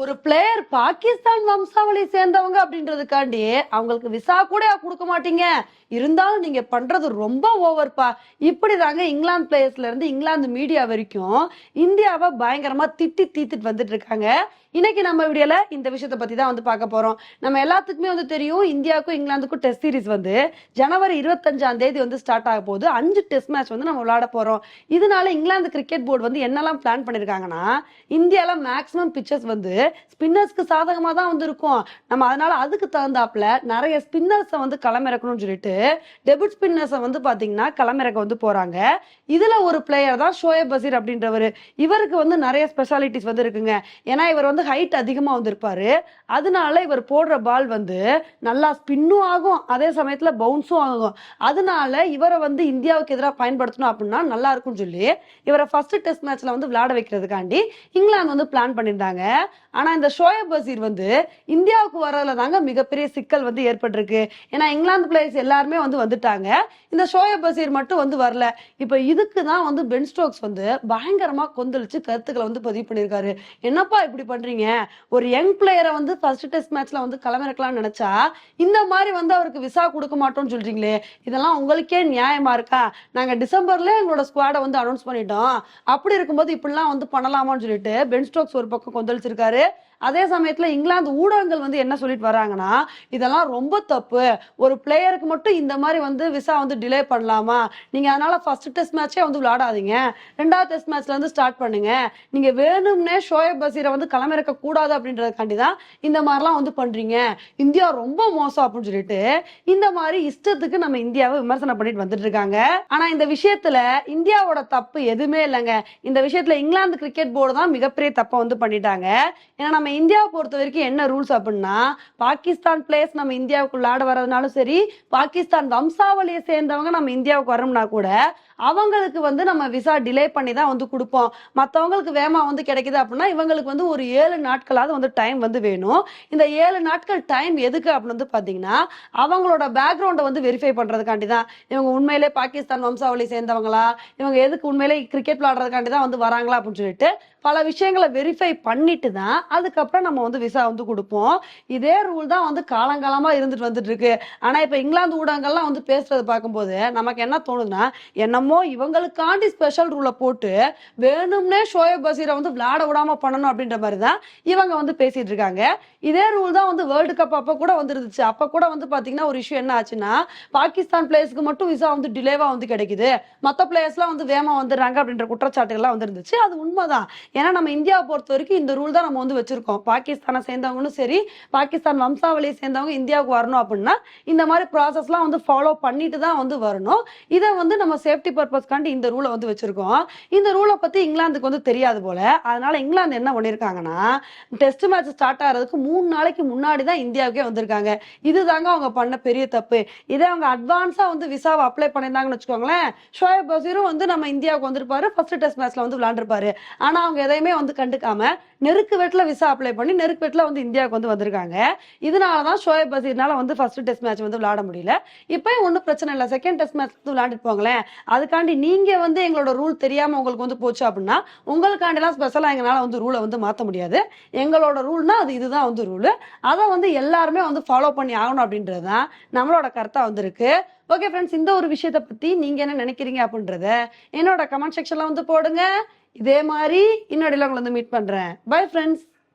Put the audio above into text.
ஒரு பிளேயர் பாகிஸ்தான் வம்சாவளி சேர்ந்தவங்க அப்படின்றதுக்காண்டி அவங்களுக்கு விசா கூட கொடுக்க மாட்டீங்க. இருந்தாலும் நீங்க பண்றது ரொம்ப ஓவர்ப்பா இப்படி தாங்க இங்கிலாந்து பிளேயர்ஸ்ல இருந்து இங்கிலாந்து மீடியா வரைக்கும் இந்தியாவை பயங்கரமா திட்டி தீத்துட்டு வந்துட்டு இருக்காங்க. இன்னைக்கு நம்ம வீடியோல இந்த விஷயத்த பத்தி தான் வந்து பார்க்க போறோம். நம்ம எல்லாத்துக்குமே வந்து தெரியும் இந்தியாவுக்கும் இங்கிலாந்துக்கும் டெஸ்ட் சீரிஸ் வந்து ஜனவரி இருபத்தஞ்சாம் தேதி வந்து ஸ்டார்ட் ஆக போகுது. அஞ்சு டெஸ்ட் மேட்ச் வந்து நம்ம விளையாட போறோம். இதனால இங்கிலாந்து கிரிக்கெட் போர்டு வந்து என்னெல்லாம் பிளான் பண்ணிருக்காங்கன்னா இந்தியால மேக்ஸிமம் பிச்சர்ஸ் வந்து ஸ்பின்னர்ஸ்க்கு சாதகமா தான் வந்து இருக்கும். நம்ம அதனால அதுக்கு தகுந்தாப்புல நிறைய ஸ்பின்னர்ஸை வந்து களமிறக்கணும்னு சொல்லிட்டு டெபிட் ஸ்பின்னர்ஸை வந்து பாத்தீங்கன்னா களமிறக்க வந்து போறாங்க. இதுல ஒரு பிளேயர் தான் ஷோயப் பசீர் அப்படின்றவர். இவருக்கு வந்து நிறைய ஸ்பெஷாலிட்டிஸ் வந்து இருக்குங்க. ஏன்னா இவர் வந்து ஹைட் அதிகமாக வந்திருப்பாரு. அதனால இவர் போடுற பால் வந்து நல்லா ஸ்பின்னும் ஆகும் அதே சமயத்தில் பவுன்ஸும் ஆகும். அதனால இவரை வந்து இந்தியாவுக்கு எதிராக பயன்படுத்தணும் அப்படின்னா நல்லா இருக்கும்னு சொல்லி இவரை ஃபர்ஸ்ட் டெஸ்ட் மேட்ச்ல வந்து விளையாட வைக்கிறதுக்காண்டி இங்கிலாந்து வந்து பிளான் பண்ணியிருந்தாங்க. ஆனால் இந்த ஷோயப் பசீர் வந்து இந்தியாவுக்கு வரதுல தாங்க மிகப்பெரிய சிக்கல் வந்து ஏற்பட்டிருக்கு. ஏன்னா இங்கிலாந்து பிளேயர்ஸ் எல்லாருமே வந்து வந்துட்டாங்க. இந்த ஷோயப் பசீர் மட்டும் வந்து வரல. இப்போ இதுக்கு தான் வந்து பென் ஸ்டோக்ஸ் வந்து பயங்கரமாக கொந்தளிச்சு கருத்துக்களை வந்து பதிவு பண்ணியிருக்காரு. என்னப்பா இப்படி பண்றீங்க? ஒரு யங் பிளேயரை வந்து ஃபர்ஸ்ட் டெஸ்ட் மேட்ச்ல வந்து களமிறக்கலாம்னு நினைச்சா இந்த மாதிரி வந்து அவருக்கு விசா கொடுக்க மாட்டோம்னு சொல்றீங்களே இதெல்லாம் உங்களுக்கே நியாயமா இருக்கா? நாங்க டிசம்பர்ல எங்களோட ஸ்குவாடை வந்து அனௌன்ஸ் பண்ணிட்டோம். அப்படி இருக்கும்போது இப்படிலாம் வந்து பண்ணலாமான்னு சொல்லிட்டு பென் ஸ்டோக்ஸ் ஒரு பக்கம் கொந்தளிச்சிருக்காரு. அதே சமயத்துல இங்கிலாந்து ஊடகங்கள் வந்து என்ன சொல்லிட்டு வராங்கன்னா இதெல்லாம் ரொம்ப தப்பு. ஒரு பிளேயருக்கு மட்டும் இந்த மாதிரி வந்து விசா வந்து டிலே பண்ணலாமா? நீங்க அதனால ஃபர்ஸ்ட் டெஸ்ட் மேட்சே வந்து விளையாடாதீங்க. ரெண்டாவது டெஸ்ட் மேட்ச்ல இருந்து ஸ்டார்ட் பண்ணுங்க. நீங்க வேணும்னே ஷோயப் பசீரை வந்து களமிறக்க கூடாது அப்படின்றதுக்காண்டி தான் இந்த மாதிரிலாம் வந்து பண்றீங்க. இந்தியா ரொம்ப மோசம் அப்படின்னு சொல்லிட்டு இந்த மாதிரி இஷ்டத்துக்கு நம்ம இந்தியாவை விமர்சனம் பண்ணிட்டு வந்துட்டு இருக்காங்க. ஆனா இந்த விஷயத்துல இந்தியாவோட தப்பு எதுவுமே இல்லைங்க. இந்த விஷயத்துல இங்கிலாந்து கிரிக்கெட் போர்டு தான் மிகப்பெரிய தப்பை வந்து பண்ணிட்டாங்க. ஏன்னா நம்ம இந்தியாவை பொறுத்த வரைக்கும் என்ன ரூல்ஸ் அப்படின்னா பாகிஸ்தான் பிளேயர்ஸ் நம்ம இந்தியாவுக்குள்ள ஆட வரதுனாலும் சரி பாகிஸ்தான் வம்சாவளியை சேர்ந்தவங்க நம்ம இந்தியாவுக்கு வரோம்னா கூட அவங்களுக்கு வந்து நம்ம விசா டிலே பண்ணி தான் வந்து கொடுப்போம். மற்றவங்களுக்கு வேமா வந்து கிடைக்குது அப்படின்னா இவங்களுக்கு வந்து ஒரு ஏழு நாட்களாவது வந்து டைம் வந்து வேணும். இந்த ஏழு நாட்கள் டைம் எதுக்கு அப்படின்னு வந்து பார்த்தீங்கன்னா அவங்களோட பேக்ரவுண்டை வந்து வெரிஃபை பண்ணுறதுக்காண்டி தான் இவங்க உண்மையிலே பாகிஸ்தான் வம்சாவளி சேர்ந்தவங்களா? இவங்க எதுக்கு உண்மையிலே கிரிக்கெட் விளையாடுறதுக்காண்டி தான் வந்து வராங்களா அப்படின்னு சொல்லிட்டு பல விஷயங்களை வெரிஃபை பண்ணிட்டு தான் அதுக்கப்புறம் நம்ம வந்து விசா வந்து கொடுப்போம். இதே ரூல் தான் வந்து காலங்காலமா இருந்துட்டு வந்துட்டு இருக்கு ஆனா இப்ப இங்கிலாந்து ஊடகங்கள்லாம் வந்து பேசுறது பார்க்கும்போது நமக்கு என்ன தோணுதுன்னா என்னமோ இவங்களுக்காண்டி ஸ்பெஷல் ரூலை போட்டு வேணும்னே ஷோயப் பசீரை வந்து விளையாட விடாம பண்ணணும் அப்படின்ற மாதிரி தான் இவங்க வந்து பேசிட்டு இருக்காங்க. இதே ரூல் தான் வந்து வேர்ல்டு கப் அப்ப கூட வந்துருந்துச்சு. அப்ப கூட வந்து பாத்தீங்கன்னா ஒரு இஷ்யூ என்ன ஆச்சுன்னா பாகிஸ்தான் பிளேயர்ஸ்க்கு மட்டும் விசா வந்து டிலேவா வந்து கிடைக்குது. மற்ற பிளேயர்ஸ்லாம் வந்து வேமா வந்துடுறாங்க அப்படின்ற குற்றச்சாட்டுகள்லாம் வந்துருந்துச்சு. அது உண்மைதான். ஏன்னா நம்ம இந்தியாவை பொறுத்த வரைக்கும் இந்த ரூல் தான் நம்ம வந்து வச்சிருக்கோம். பாகிஸ்தானை சேர்ந்தவங்களும் சரி பாகிஸ்தான் வம்சாவளியை சேர்ந்தவங்க இந்தியாவுக்கு வரணும் அப்படின்னா இந்த மாதிரி ப்ராசஸ்லாம் வந்து ஃபாலோ பண்ணிட்டு தான் வந்து வரணும். இதை வந்து நம்ம சேஃப்டி பர்பஸ்க்காண்டி இந்த ரூலை வந்து வச்சிருக்கோம். இந்த ரூலை பத்தி இங்கிலாந்துக்கு வந்து தெரியாது போல. அதனால இங்கிலாந்து என்ன பண்ணிருக்காங்கன்னா டெஸ்ட் மேட்ச் ஸ்டார்ட் ஆகிறதுக்கு மூணு நாளைக்கு முன்னாடி தான் இந்தியாவுக்கே வந்திருக்காங்க. இதுதாங்க அவங்க பண்ண பெரிய தப்பு. இதே அவங்க அட்வான்ஸா வந்து விசாவை அப்ளை பண்ணியிருந்தாங்கன்னு வச்சுக்கோங்களேன் ஷோயப் பசீரும் வந்து நம்ம இந்தியாவுக்கு வந்திருப்பாரு. ஃபர்ஸ்ட் டெஸ்ட் மேட்ச்ல வந்து விளாண்டுருப்பாரு ஆனா அவங்க எதையுமே வந்து கண்டுக்காம நெருக்கு வெட்டில விசா அப்ளை பண்ணி நெருக்கு வெட்டில வந்து இந்தியாவுக்கு வந்து வந்திருக்காங்க. இதனால தான் ஷோயப் பசீர்னால வந்து ஃபர்ஸ்ட் டெஸ்ட் மேட்ச் வந்து விளையாட முடியல. இப்போயும் ஒன்றும் பிரச்சனை இல்லை. செகண்ட் டெஸ்ட் மேட்ச் வந்து விளையாண்டுட்டு போங்களேன். அதுக்காண்டி நீங்க வந்து எங்களோட ரூல் தெரியாம உங்களுக்கு வந்து போச்சு அப்படின்னா உங்களுக்காண்டிலாம் ஸ்பெஷலாக எங்களால் வந்து ரூலை வந்து மாற்ற முடியாது. எங்களோட ரூல்னா அது இதுதான் வந்து ரூல் அதை வந்து எல்லாருமே வந்து ஃபாலோ பண்ணி ஆகணும் அப்படின்றது தான் நம்மளோட கருத்தாக வந்திருக்கு ஓகே ஃப்ரெண்ட்ஸ் இந்த ஒரு விஷயத்தை பற்றி நீங்கள் என்ன நினைக்கிறீங்க அப்படின்றத என்னோட கமெண்ட் செக்ஷனில் வந்து போடுங்க. இதே மாதிரி இன்னொடையில உங்களை வந்து மீட் பண்றேன். Bye friends